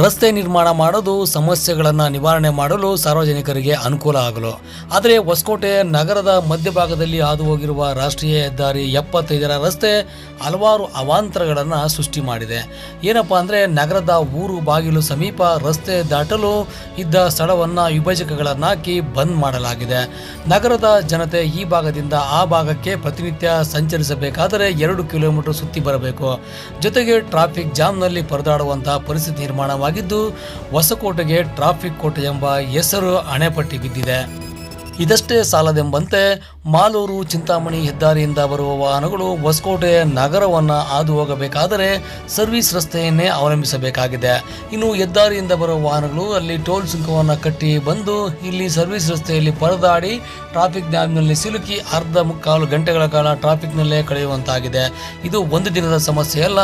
ರಸ್ತೆ ನಿರ್ಮಾಣ ಮಾಡೋದು, ಸಮಸ್ಯೆಗಳನ್ನು ನಿವಾರಣೆ ಮಾಡಲು ಸಾರ್ವಜನಿಕರಿಗೆ ಅನುಕೂಲ ಆಗಲು. ಆದರೆ ಹೊಸಕೋಟೆ ನಗರದ ಮಧ್ಯಭಾಗದಲ್ಲಿ ಹಾದು ಹೋಗಿರುವ ರಾಷ್ಟ್ರೀಯ ಹೆದ್ದಾರಿ ಎಪ್ಪತ್ತೈದರ ರಸ್ತೆ ಹಲವಾರು ಅವಾಂತರಗಳನ್ನು ಸೃಷ್ಟಿ ಮಾಡಿದೆ. ಏನಪ್ಪ ಅಂದರೆ ನಗರದ ಊರು ಬಾಗಿಲು ಸಮೀಪ ರಸ್ತೆ ದಾಟಲು ಇದ್ದ ಸ್ಥಳವನ್ನು ವಿಭಜಕಗಳನ್ನಾಕಿ ಬಂದ್ ಮಾಡಲಾಗಿದೆ. ನಗರದ ಜನತೆ ಈ ಭಾಗದಿಂದ ಆ ಭಾಗಕ್ಕೆ ಪ್ರತಿನಿತ್ಯ ಸಂಚರಿಸಬೇಕಾದರೆ ಎರಡು ಕಿಲೋಮೀಟರ್ ಸುತ್ತಿ ಬರಬೇಕು. ಜೊತೆಗೆ ಟ್ರಾಫಿಕ್ ಜಾಮ್ನಲ್ಲಿ ಪರದಾಡುವಂತಹ ಪರಿಸ್ಥಿತಿ ನಿರ್ಮಾಣವಾಗಿದ್ದು ಹೊಸಕೋಟೆಗೆ ಟ್ರಾಫಿಕ್ ಕೋಟೆ ಎಂಬ ಹೆಸರು ಅಣೆಪಟ್ಟಿ ಬಿದ್ದಿದೆ. ಇದಷ್ಟೇ ಸಾಲದೆಂಬಂತೆ ಮಾಲೂರು ಚಿಂತಾಮಣಿ ಹೆದ್ದಾರಿಯಿಂದ ಬರುವ ವಾಹನಗಳು ಹೊಸಕೋಟೆ ನಗರವನ್ನು ಹಾದು ಹೋಗಬೇಕಾದರೆ ಸರ್ವಿಸ್ ರಸ್ತೆಯನ್ನೇ ಅವಲಂಬಿಸಬೇಕಾಗಿದೆ. ಇನ್ನು ಹೆದ್ದಾರಿಯಿಂದ ಬರುವ ವಾಹನಗಳು ಅಲ್ಲಿ ಟೋಲ್ ಸುಂಕವನ್ನು ಕಟ್ಟಿ ಬಂದು ಇಲ್ಲಿ ಸರ್ವಿಸ್ ರಸ್ತೆಯಲ್ಲಿ ಪರದಾಡಿ ಟ್ರಾಫಿಕ್ ಜಾಮ್ನಲ್ಲಿ ಸಿಲುಕಿ ಅರ್ಧ ಮುಕ್ಕಾಲು ಗಂಟೆಗಳ ಕಾಲ ಟ್ರಾಫಿಕ್ನಲ್ಲೇ ಕಳೆಯುವಂತಾಗಿದೆ. ಇದು ಒಂದು ದಿನದ ಸಮಸ್ಯೆ ಅಲ್ಲ.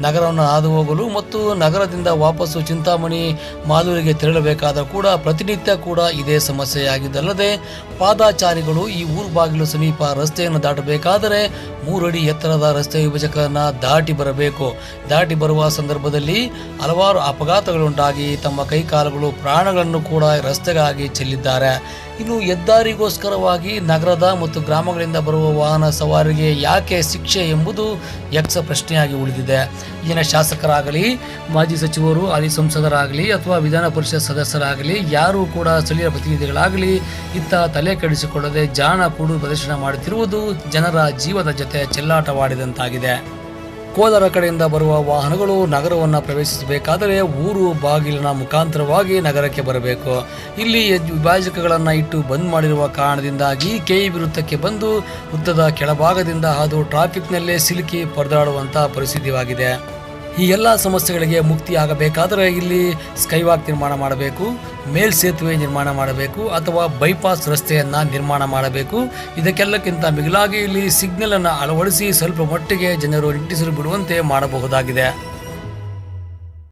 ನಗರವನ್ನು ಹಾದು ಹೋಗಲು ಮತ್ತು ನಗರದಿಂದ ವಾಪಸ್ಸು ಚಿಂತಾಮಣಿ ಮಾಲೂರಿಗೆ ತೆರಳಬೇಕಾದ ಕೂಡ ಪ್ರತಿನಿತ್ಯ ಕೂಡ ಇದೇ ಸಮಸ್ಯೆಯಾಗಿದ್ದಲ್ಲದೆ ಪಾದಾಚಾರಿಗಳು ಈ ಊರು ಬಾಗಿಲು ಸಮೀಪ ರಸ್ತೆಯನ್ನು ದಾಟಬೇಕಾದರೆ ಮೂರಡಿ ಎತ್ತರದ ರಸ್ತೆ ವಿಭಜಕವನ್ನು ದಾಟಿ ಬರಬೇಕು. ದಾಟಿ ಬರುವ ಸಂದರ್ಭದಲ್ಲಿ ಹಲವಾರು ಅಪಘಾತಗಳುಂಟಾಗಿ ತಮ್ಮ ಕೈಕಾಲುಗಳು ಪ್ರಾಣಗಳನ್ನು ಕೂಡ ರಸ್ತೆಗಾಗಿ ಚೆಲ್ಲಿದ್ದಾರೆ. ಇನ್ನು ಹೆದ್ದಾರಿಗೋಸ್ಕರವಾಗಿ ನಗರದ ಮತ್ತು ಗ್ರಾಮಗಳಿಂದ ಬರುವ ವಾಹನ ಸವಾರಿಗೆ ಯಾಕೆ ಶಿಕ್ಷೆ ಎಂಬುದು ಯಕ್ಷ ಪ್ರಶ್ನೆಯಾಗಿ ಉಳಿದಿದೆ. ಈಗಿನ ಶಾಸಕರಾಗಲಿ, ಮಾಜಿ ಸಚಿವರು, ಹಾಲಿ ಸಂಸದರಾಗಲಿ ಅಥವಾ ವಿಧಾನ ಪರಿಷತ್ ಸದಸ್ಯರಾಗಲಿ, ಯಾರೂ ಕೂಡ ಸ್ಥಳೀಯ ಪ್ರತಿನಿಧಿಗಳಾಗಲಿ ಇತ್ತ ತಲೆ ಕೆಡಿಸಿಕೊಳ್ಳದೆ ಜಾಣ ಕೂಡು ಪ್ರದರ್ಶನ ಮಾಡುತ್ತಿರುವುದು ಜನರ ಜೀವದ ಜೊತೆ ಚೆಲ್ಲಾಟವಾಡಿದಂತಾಗಿದೆ. ಕೋಲಾರ ಕಡೆಯಿಂದ ಬರುವ ವಾಹನಗಳು ನಗರವನ್ನು ಪ್ರವೇಶಿಸಬೇಕಾದರೆ ಊರು ಬಾಗಿಲಿನ ಮುಖಾಂತರವಾಗಿ ನಗರಕ್ಕೆ ಬರಬೇಕು. ಇಲ್ಲಿ ವಿಭಾಜಕಗಳನ್ನು ಇಟ್ಟು ಬಂದ್ ಮಾಡಿರುವ ಕಾರಣದಿಂದಾಗಿ ಕೆಇ ವೃತ್ತಕ್ಕೆ ಬಂದು ವೃತ್ತದ ಕೆಳಭಾಗದಿಂದ ಅದು ಟ್ರಾಫಿಕ್ನಲ್ಲೇ ಸಿಲುಕಿ ಪರದಾಡುವಂಥ ಪರಿಸ್ಥಿತಿಯಾಗಿದೆ ಈ ಎಲ್ಲ ಸಮಸ್ಯೆಗಳಿಗೆ ಮುಕ್ತಿಯಾಗಬೇಕಾದರೆ ಇಲ್ಲಿ ಸ್ಕೈವಾಕ್ ನಿರ್ಮಾಣ ಮಾಡಬೇಕು ಮೇಲ್ಸೇತುವೆ ನಿರ್ಮಾಣ ಮಾಡಬೇಕು, ಅಥವಾ ಬೈಪಾಸ್ ರಸ್ತೆಯನ್ನು ನಿರ್ಮಾಣ ಮಾಡಬೇಕು. ಇದಕ್ಕೆಲ್ಲಕ್ಕಿಂತ ಮಿಗಿಲಾಗಿ ಇಲ್ಲಿ ಸಿಗ್ನಲನ್ನು ಅಳವಡಿಸಿ ಸ್ವಲ್ಪ ಮಟ್ಟಿಗೆ ಜನರು ನಿಟ್ಟಿಸಲು ಬಿಡುವಂತೆ ಮಾಡಬಹುದಾಗಿದೆ.